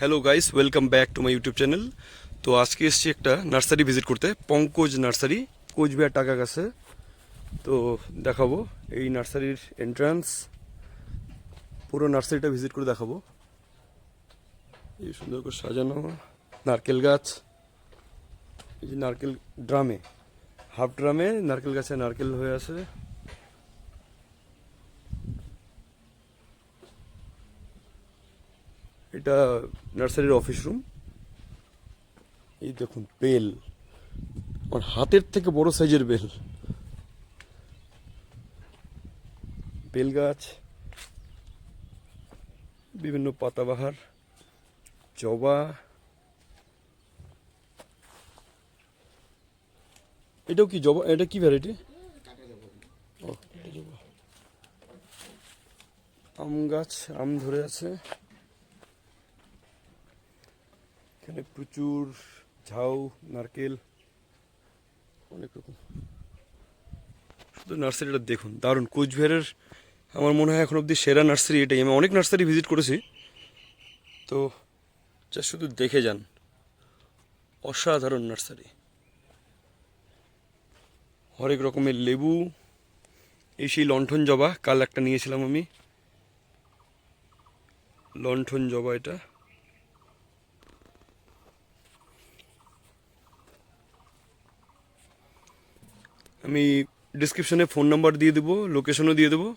Hello guys welcome back to my YouTube channel তো আজকে এসেছি একটা নার্সারি ভিজিট করতে, পঙ্কজ নার্সারি, কোচবিহার টাকা কাছে তো দেখাবো এই নার্সারির এন্ট্রান্স পুরো নার্সারিটা ভিজিট করে দেখাবো। এই সুন্দর করে সাজানো নারকেল গাছ। এই যে নারকেল ড্রামে, হাফ ড্রামে নারকেল গাছে নারকেল হয়ে আছে। এটা নার্সারির অফিস রুম এই দেখুন, বেল। আমার হাতের থেকে বড় সাইজের বেল। বেল গাছ, বিভিন্ন পাতাবাহার, জবা। এটাও কি জবা? এটা কি ভ্যারাইটি ও আম গাছ, আম ধরে আছে। এখানে প্রচুর ঝাউ, নারকেল, অনেক রকম। শুধু নার্সারিটা দেখুন, দারুণ। কোচবিহারের আমার মনে হয় এখন অবধি সেরা নার্সারি এটাই। আমি অনেক নার্সারি ভিজিট করেছি। তো যা শুধু দেখে যান, অসাধারণ নার্সারি। হরেক রকমের লেবু, এই সেই লণ্ঠন জবা, কাল একটা নিয়েছিলাম আমি। লণ্ঠন জবা এটা। আমি ডিসক্রিপশনে ফোন নাম্বার দিয়ে দেবো লোকেশনও দিয়ে দেবো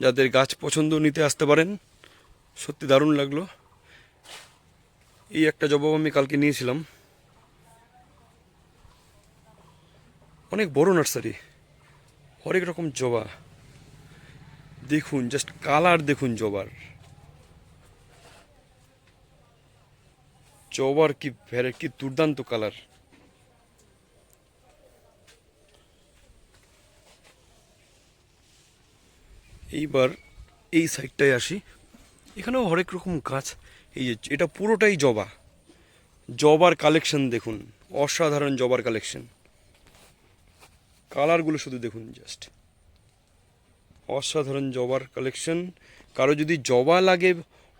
যাদের গাছ পছন্দ নিতে আসতে পারেন। সত্যি দারুণ লাগল। এই একটা জবাব আমি কালকে নিয়েছিলাম। অনেক বড় নার্সারি হরেক রকম জবা। দেখুন জাস্ট কালার দেখুন জবার। জবার কি ভ্যারাইটি দুর্দান্ত কালার এইবার এই সাইডটায় আসি। এখানেও হরেক রকম গাছ। এই যে, এটা পুরোটাই জবা। জবার কালেকশন দেখুন। অসাধারণ জবার কালেকশন। কালারগুলো শুধু দেখুন জাস্ট। অসাধারণ জবার কালেকশন। কারও যদি জবা লাগে,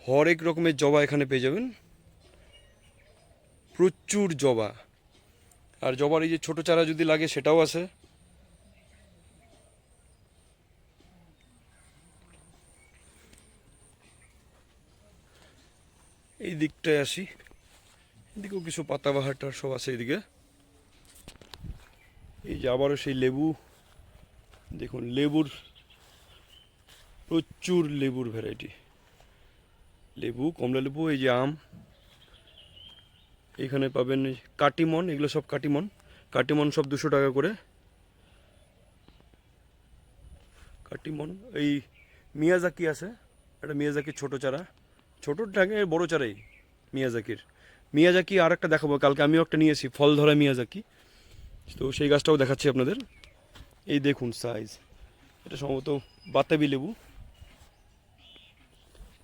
হরেক রকমের জবা এখানে পেয়ে যাবেন। প্রচুর জবা। আর জবার এই যে ছোটো চারা যদি লাগে, সেটাও আছে। দিকটায় আসি। এদিকেও কিছু পাতাবাহারটার সব আছে এদিকে। এই যে আবারও সেই লেবু। দেখুন, লেবুর প্রচুর লেবুর ভ্যারাইটি লেবু, কমলা লেবু, এই যে আম। এখানে পাবেন কাটিমন, এগুলো সব কাটিমন। কাটিমন সব দুশো টাকা করে। কাটিমন, এই মিয়াজাকি আছে। একটা মিয়াজাকির ছোটো চারা। ছোটোর টাকে বড়ো চারাই। মিয়াজাকির। মিয়াজাকি আর একটা দেখাবো, কালকে আমিও একটা নিয়েছি, ফল ধরা মিয়াজাকি। তো সেই গাছটাও দেখাচ্ছি আপনাদের। এই দেখুন সাইজ এটা সম্ভবত বাতাবি লেবু।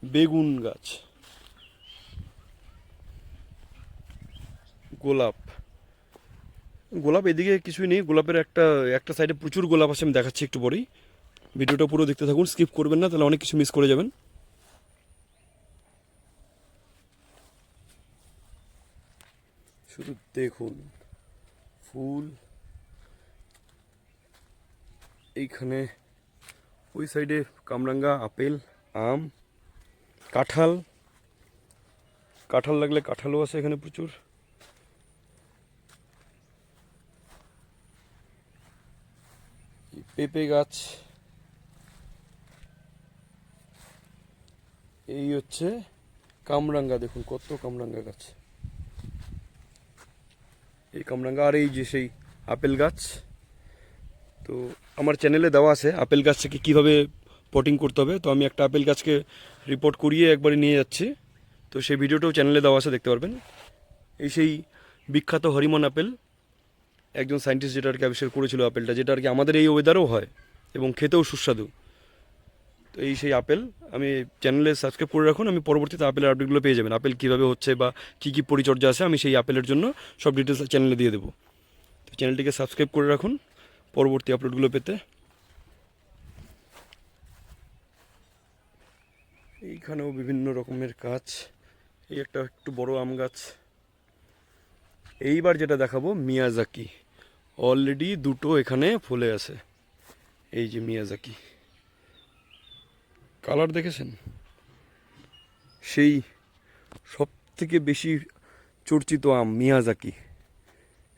বেগুন গাছ। গোলাপ। গোলাপ এদিকে কিছুই নেই, গোলাপের একটা একটা সাইডে প্রচুর গোলাপ আছে, আমি দেখাচ্ছি একটু পরেই। ভিডিওটা পুরো দেখতে থাকুন স্কিপ করবেন না, তাহলে অনেক কিছু মিস করে যাবেন। শুধু দেখুন। ফুল। এইখানে ওই সাইডে কামরাঙ্গা, আপেল, আম, কাঁঠাল। কাঁঠাল লাগলে কাঁঠালও আছে এখানে প্রচুর। পেঁপে গাছ। এই হচ্ছে কামরাঙ্গা, দেখুন কত কামরাঙ্গা গাছ। এই কামরাঙ্গা আর এই যে সেই আপেল গাছ। তো আমার চ্যানেলে দেওয়া আছে আপেল গাছ থেকে কীভাবে পটিং করতে হবে। তো আমি একটা আপেল গাছকে রিপোর্ট করিয়ে একবারে নিয়ে যাচ্ছি। তো সেই ভিডিওটাও চ্যানেলে দেওয়া আছে, দেখতে পারবেন। এই সেই বিখ্যাত হরিমন আপেল, একজন সায়েন্টিস্ট যেটা আর কি আবিষ্কার করেছিল আপেলটা, যেটা আর কি আমাদের এই ওয়েদারেও হয় এবং খেতেও সুস্বাদু। এই সেই আপেল, আমি চ্যানেলে সাবস্ক্রাইব করে রাখুন, আমি পরবর্তীতে আপেলের আপডেটগুলো পেয়ে যাবেন। আপেল কীভাবে হচ্ছে বা কী কী পরিচর্যা আছে, আমি সেই আপেলের জন্য সব ডিটেলস চ্যানেলে দিয়ে দেবো। তো চ্যানেলটিকে সাবস্ক্রাইব করে রাখুন, পরবর্তী আপলোডগুলো পেতে। এইখানেও বিভিন্ন রকমের গাছ, এই একটা একটু বড় আম গাছ। এইবার যেটা দেখাবো, মিয়াজাকি। অলরেডি দুটো এখানে ফুলে আছে। এই যে মিয়াজাকি। কালার দেখেছেন? সেই সব থেকে বেশি চর্চিত আম মিয়াজাকি,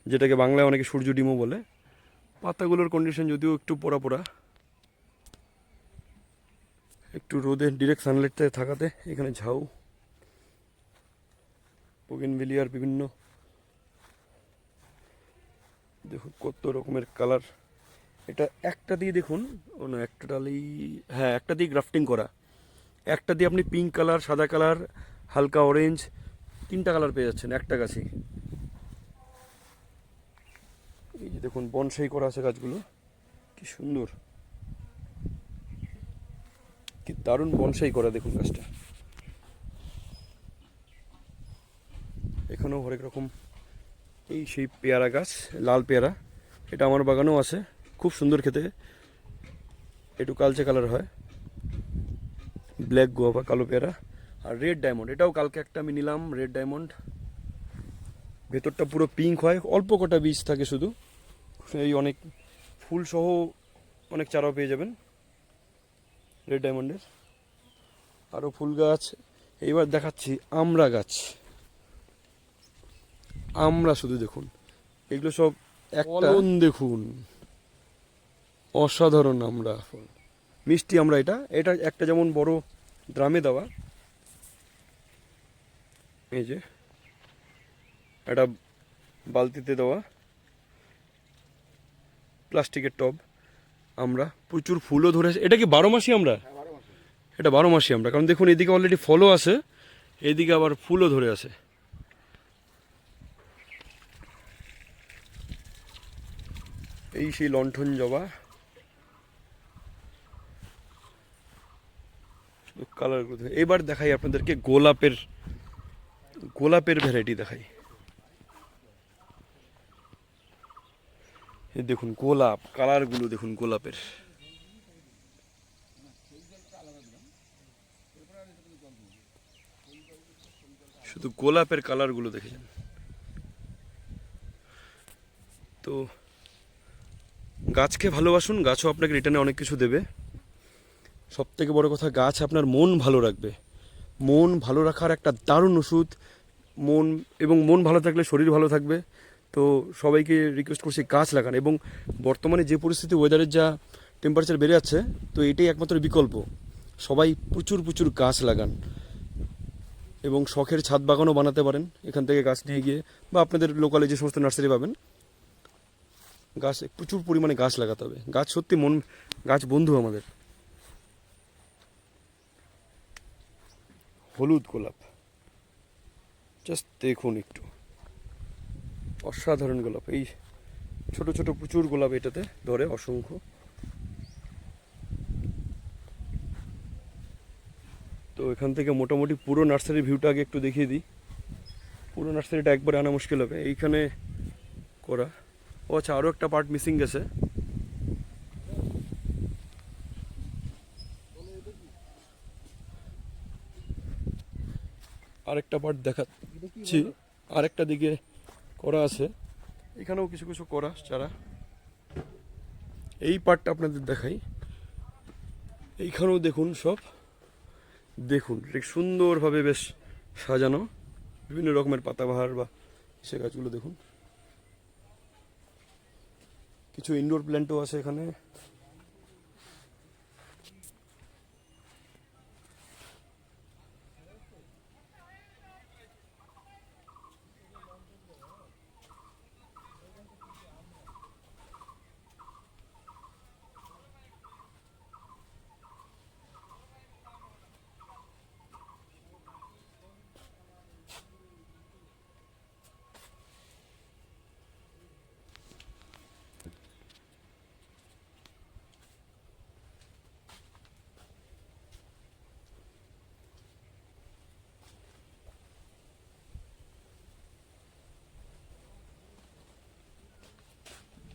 যেটাকে বাংলায় অনেকে সূর্য ডিমও বলে। পাতাগুলোর কন্ডিশন যদিও একটু পোড়া পোড়া, একটু রোদে ডিরেক্ট সানলাইটে থাকাতে এখানে ঝাউ পোগেনভিলিয়ার বিভিন্ন। দেখুন কত রকমের কালার এটা একটা দিয়ে দেখুন না, একটা ডালেই হ্যাঁ একটা দিয়ে গ্রাফটিং করা। একটা দিয়ে আপনি পিঙ্ক কালার সাদা কালার হালকা অরেঞ্জ তিনটা কালার পেয়ে যাচ্ছেন, একটা গাছেই এই যে দেখুন, বনসাই করা আছে গাছগুলো। কি সুন্দর। কি দারুণ বনসাই করা দেখুন গাছটা। এখানেও হরেক রকম এই সেই পেয়ারা গাছ, লাল পেয়ারা, এটা আমার বাগানেও আছে। খুব সুন্দর খেতে। একটু কালচে কালার হয়। ব্ল্যাক গোয়াবা কালো পেয়ারা আর রেড ডায়মন্ড এটাও কালকে একটা আমি নিলাম রেড ডায়মন্ড ভেতরটা পুরো পিঙ্ক হয়। অল্প কটা বীজ থাকে শুধু। এই অনেক ফুল সহ অনেক চারাও পেয়ে যাবেন রেড ডায়মন্ডের আরও ফুল গাছ। এইবার দেখাচ্ছি আমড়া গাছ। আমরা শুধু দেখুন। এগুলো সব একটা দেখুন। অসাধারণ আমরা। ফল মিষ্টি আমরা এটা। এটা একটা যেমন বড় ড্রামে দেওয়া। এই যে একটা বালতিতে দেওয়া। প্লাস্টিকের টব। আমরা প্রচুর ফুলও ধরে। এটা কি বারো মাসি আমরা? এটা বারো মাসি আমরা। কারণ দেখুন এদিকে অলরেডি ফলও আছে এদিকে আবার ফুলও ধরে আছে। এই সেই লণ্ঠন জবা। কালারগুলো এবার দেখাই আপনাদেরকে গোলাপের গোলাপের ভ্যারাইটি দেখাই। দেখুন গোলাপ কালারগুলো দেখুন গোলাপের। শুধু গোলাপের কালারগুলো দেখেছেন তো গাছকে ভালোবাসুন, গাছও আপনাকে রিটার্নে অনেক কিছু দেবে। সব থেকে বড় কথা, গাছ আপনার মন ভালো রাখবে। মন ভালো রাখার একটা দারুণ ওষুধ। মন এবং মন ভালো থাকলে শরীর ভালো থাকবে। তো সবাইকে রিকোয়েস্ট করছি গাছ লাগান এবং বর্তমানে যে পরিস্থিতি ওয়েদারের যা টেম্পারেচার বেড়ে যাচ্ছে, তো এটাই একমাত্র বিকল্প। সবাই প্রচুর প্রচুর গাছ লাগান এবং শখের ছাদ বাগানও বানাতে পারেন এখান থেকে গাছ নিয়ে গিয়ে বা আপনাদের লোকালে যে সমস্ত নার্সারি পাবেন। গাছ, প্রচুর পরিমাণে গাছ লাগাতে হবে। গাছ সত্যি মন, গাছ বন্ধু আমাদের। হলুদ গোলাপ। জাস্ট দেখুন একটু। অসাধারণ গোলাপ। এই ছোট ছোট প্রচুর গোলাপ এটাতে ধরে, অসংখ্য। তো এখান থেকে মোটামুটি পুরো নার্সারির ভিউটা আগে একটু দেখিয়ে দিই। পুরো নার্সারিটা একবারে আনা মুশকিল হবে। এইখানে করা। ও আচ্ছা আরও একটা পার্ট মিসিং গেছে। আরেকটা পার্ট দেখাচ্ছি আরেকটা দিকে করা আছে। এখানেও কিছু কিছু করা চারা এই পার্টটা আপনাদের দেখাই। এইখানেও দেখুন সব। দেখুন ঠিক সুন্দরভাবে বেশ সাজানো। বিভিন্ন রকমের পাতাবাহার বা সে গাছগুলো দেখুন। কিছু ইনডোর প্ল্যান্টও আছে এখানে।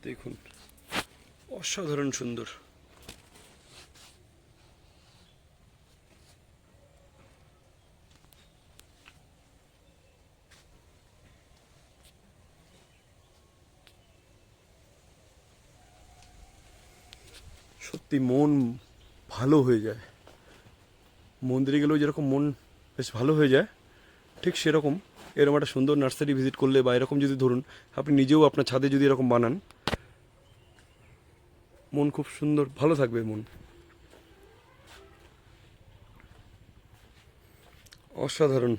দেখুন, অসাধারণ সুন্দর। সত্যি মন ভালো হয়ে যায়। মন্দিরে গেলেও যেরকম মন বেশ ভালো হয়ে যায়, ঠিক সেরকম এরকম একটা সুন্দর নার্সারি ভিজিট করলে বা এরকম যদি ধরুন, আপনি নিজেও আপনার ছাদে যদি এরকম বানান মন খুব সুন্দর ভালো থাকবে মন। অসাধারণ।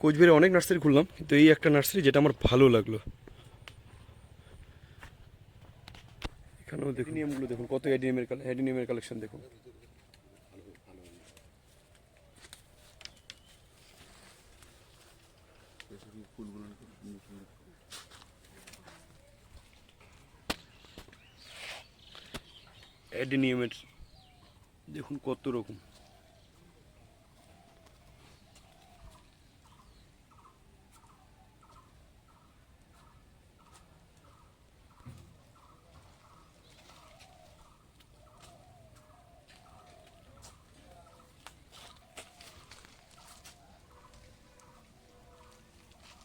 কোচবিহারে অনেক নার্সারি খুললাম কিন্তু এই একটা নার্সারি যেটা আমার ভালো লাগল। এখানেও দেখুন। নিয়মগুলো দেখুন কত অ্যাডিনিয়ামের অ্যাডিনিয়ামের কালেকশন দেখুন। অ্যাডিনিয়ামের দেখুন কত রকম।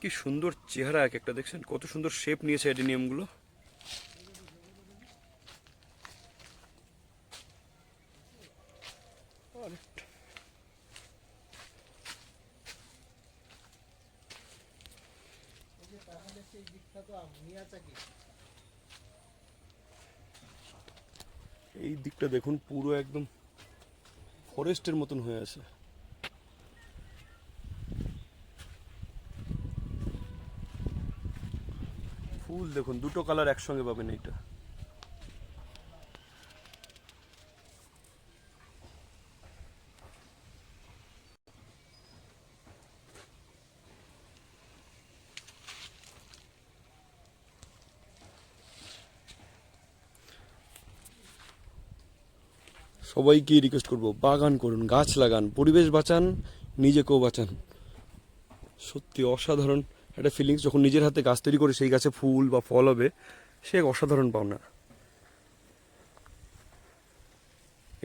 কি সুন্দর চেহারা এক একটা, দেখছেন? কত সুন্দর শেপ নিয়েছে অ্যাডিনিয়ামগুলো এই দিকটা দেখুন, পুরো একদম ফরেস্টের মতন হয়ে আছে। ফুল দেখুন, দুটো কালার একসঙ্গে পাবেন এইটা। সবাইকে রিকোয়েস্ট করব, বাগান করুন, গাছ লাগান, পরিবেশ বাঁচান, নিজেকেও বাঁচান। সত্যি অসাধারণ একটা ফিলিংস যখন নিজের হাতে গাছ তৈরি করে সেই গাছে ফুল বা ফল হবে, সে এক অসাধারণ পাওনা।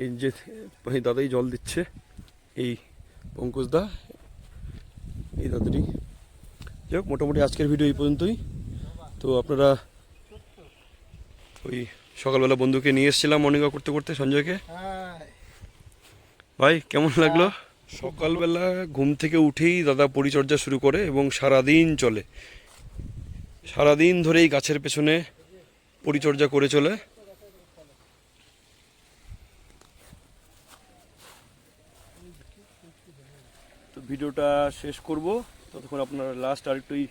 এই যে, এই দাদাই জল দিচ্ছে, এই পঙ্কজ দা, এই দাদাটি। যাই হোক, মোটামুটি আজকের ভিডিও এই পর্যন্তই। তো আপনারা ওই সকালবেলা বন্ধুকে নিয়ে এসেছিলাম মর্নিং ওয়াক করতে করতে, সঞ্জয়কে। ভাই, কেমন লাগল? সকালবেলা ঘুম থেকে উঠেই দাদা পরিচর্যা শুরু করে এবং সারাদিন চলে। সারাদিন ধরেই গাছের পেছনে পরিচর্যা করে চলে। তো ভিডিওটা শেষ করব। ততক্ষণ আপনারা লাস্ট আরেকটু এই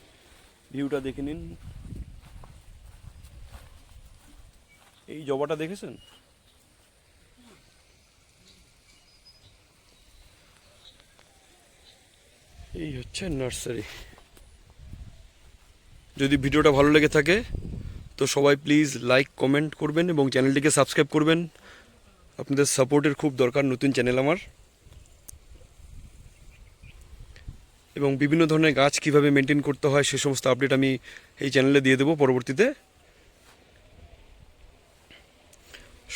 ভিউটা দেখে নিন। এই জবাটা দেখেছেন? এই হচ্ছে নার্সারি। যদি ভিডিওটা ভালো লেগে থাকে, তো সবাই প্লিজ লাইক, কমেন্ট করবেন এবং চ্যানেলটিকে সাবস্ক্রাইব করবেন। আপনাদের সাপোর্টের খুব দরকার নতুন চ্যানেল আমার। এবং বিভিন্ন ধরনের গাছ কীভাবে মেনটেন করতে হয়, সে সমস্ত আপডেট আমি এই চ্যানেলে দিয়ে দেবো পরবর্তীতে।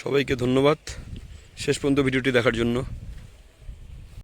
সবাইকে ধন্যবাদ। শেষ পর্যন্ত ভিডিওটি দেখার জন্য।